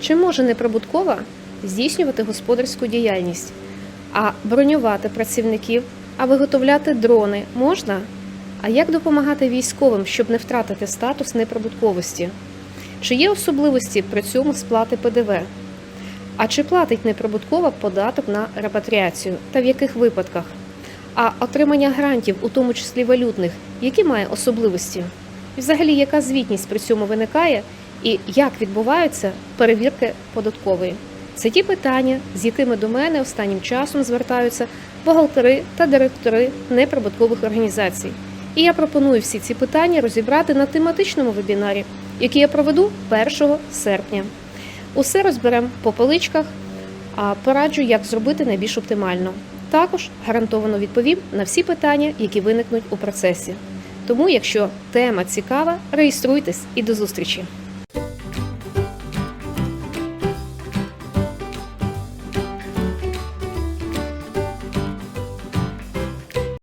Чи може неприбуткова здійснювати господарську діяльність, а бронювати працівників, а виготовляти дрони можна? А як допомагати військовим, щоб не втратити статус неприбутковості? Чи є особливості при цьому сплати ПДВ? А чи платить неприбуткова податок на репатріацію та в яких випадках? А отримання грантів, у тому числі валютних, які має особливості? І взагалі, яка звітність при цьому виникає, і як відбуваються перевірки податкової? Це ті питання, з якими до мене останнім часом звертаються бухгалтери та директори неприбуткових організацій. І я пропоную всі ці питання розібрати на тематичному вебінарі, який я проведу 1 серпня. Усе розберемо по поличках, а пораджу, як зробити найбільш оптимально. Також гарантовано відповім на всі питання, які виникнуть у процесі. Тому, якщо тема цікава, реєструйтесь і до зустрічі!